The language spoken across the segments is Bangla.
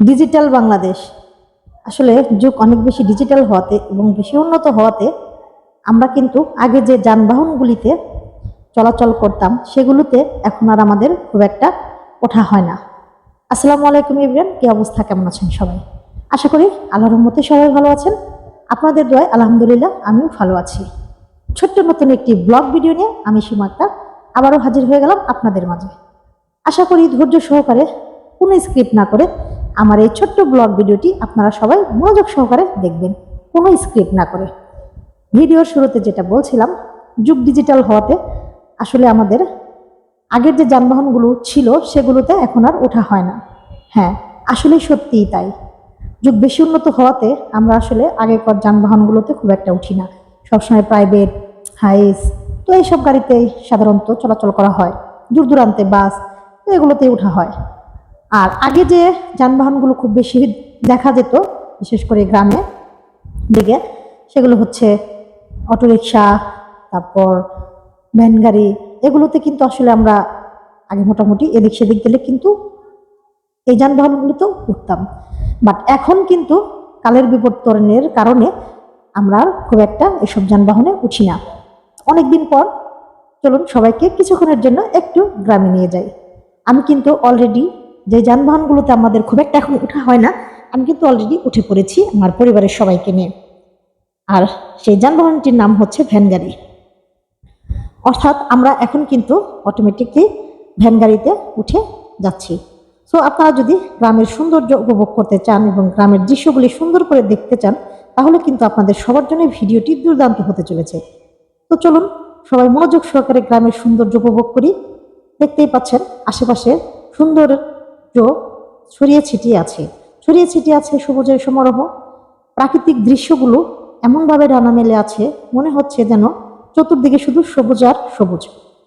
ডিজিটাল বাংলাদেশ। আসলে যুগ অনেক বেশি ডিজিটাল হওয়াতে এবং বেশি উন্নত হওয়াতে আমরা কিন্তু আগে যে যানবাহনগুলিতে চলাচল করতাম, সেগুলোতে এখন আর আমাদের খুব একটা ওঠা হয় না। আসসালামু আলাইকুম ইবরান কী অবস্থা? কেমন আছেন সবাই? আশা করি আল্লাহর রহমতে সবাই ভালো আছেন। আপনাদের দয় আলহামদুলিল্লাহ আমিও ভালো আছি। ছোট্ট নতুন একটি ব্লগ ভিডিও নিয়ে আমি সীমা আক্তার, আবারও হাজির হয়ে গেলাম আপনাদের মাঝে। আশা করি ধৈর্য সহকারে কোনো স্ক্রিপ্ট না করে আমার এই ছোট্ট ব্লগ ভিডিওটি আপনারা সবাই মনোযোগ সহকারে দেখবেন, কোনো স্ক্রিপ্ট না করে। ভিডিওর শুরুতে যেটা বলছিলাম, যুগ ডিজিটাল হওয়াতে আসলে আমাদের আগের যে যানবাহনগুলো ছিল, সেগুলোতে এখন আর ওঠা হয় না। হ্যাঁ আসলে সত্যিই তাই। যুগ বেশি উন্নত হওয়াতে আমরা আসলে আগেকার যানবাহনগুলোতে খুব একটা উঠি না। সবসময় প্রাইভেট হাইস তো এইসব গাড়িতেই সাধারণত চলাচল করা হয়। দূর দূরান্তে বাস তো এগুলোতেই ওঠা হয়। আর আগে যে যানবাহনগুলো খুব বেশি দেখা যেত, বিশেষ করে গ্রামে দিকে, সেগুলো হচ্ছে অটোরিকশা, তারপর ভ্যান গাড়ি, এগুলোতে কিন্তু আসলে আমরা আগে মোটামুটি এদিক সেদিক গেলে কিন্তু এই যানবাহনগুলোতেও উঠতাম বাট এখন কিন্তু কালের বিবর্তনের কারণে আমরা খুব একটা এসব যানবাহনে উঠি না। অনেকদিন পর চলুন সবাইকে কিছুক্ষণের জন্য একটু গ্রামে নিয়ে যাই। আমি কিন্তু অলরেডি যে যানবাহনগুলোতে আমাদের খুব একটা এখন উঠা হয় না, আমি কিন্তু অলরেডি উঠে পড়েছি আমার পরিবারের সবাইকে নিয়ে। আর সেই যানবাহনটির নাম হচ্ছে ভ্যান গাড়ি। অর্থাৎ আমরা এখন কিন্তু অটোমেটিকলি ভ্যান গাড়িতে উঠে যাচ্ছি। সো আপনারা যদি গ্রামের সৌন্দর্য উপভোগ করতে চান এবং গ্রামের দৃশ্যগুলি সুন্দর করে দেখতে চান, তাহলে কিন্তু আপনাদের সবার জন্য ভিডিওটি দুর্দান্ত হতে চলেছে। তো চলুন, সবাই মনোযোগ সহকারে গ্রামের সৌন্দর্য উপভোগ করি। দেখতেই পাচ্ছেন, আশেপাশে সৌন্দর্য ছড়িয়ে ছিটিয়ে আছে। ছড়িয়ে ছিটিয়ে আছে সবুজের সমারোহ। প্রাকৃতিক দৃশ্যগুলো এমনভাবে ডানা মেলে আছে, মনে হচ্ছে যেন চতুর্দিকে শুধু সবুজ আর সবুজ।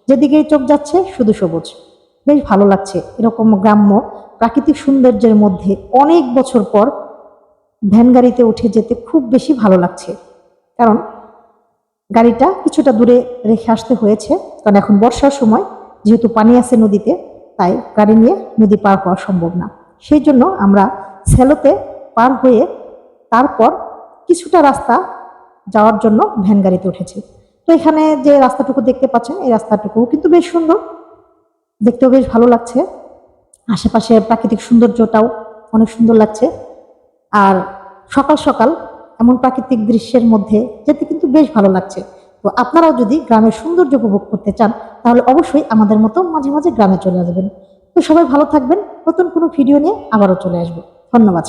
যেদিকেই চোখ যাচ্ছে শুধু সবুজ। বেশ ভালো লাগছে এরকম গ্রাম্য প্রাকৃতিক সৌন্দর্যের মধ্যে অনেক বছর পর ভ্যান গাড়িতে উঠে যেতে খুব বেশি ভালো লাগছে। কারণ গাড়িটা কিছুটা দূরে রেখে আসতে হয়েছে। কারণ এখন বর্ষার সময় যেহেতু পানি আছে নদীতে তাই গাড়ি নিয়ে নদী পার হওয়া সম্ভব না। সেই জন্য আমরা সেলোতে পার হয়ে তারপর কিছুটা রাস্তা যাওয়ার জন্য ভ্যান গাড়িতে উঠেছি। তো এখানে যে রাস্তাটুকু দেখতে পাচ্ছেন, এই রাস্তাটুকুও কিন্তু বেশ সুন্দর। দেখতেও বেশ ভালো লাগছে। আশেপাশে প্রাকৃতিক সৌন্দর্যটাও অনেক সুন্দর লাগছে। আর সকাল সকাল এমন প্রাকৃতিক দৃশ্যের মধ্যে যেতে কিন্তু বেশ ভালো লাগছে। তো আপনারাও যদি গ্রামের সৌন্দর্য উপভোগ করতে চান, তাহলে অবশ্যই আমাদের মতো মাঝে মাঝে গ্রামে চলে আসবেন। তো সবাই ভালো থাকবেন। নতুন কোনো ভিডিও নিয়ে আবারও চলে আসব। ধন্যবাদ।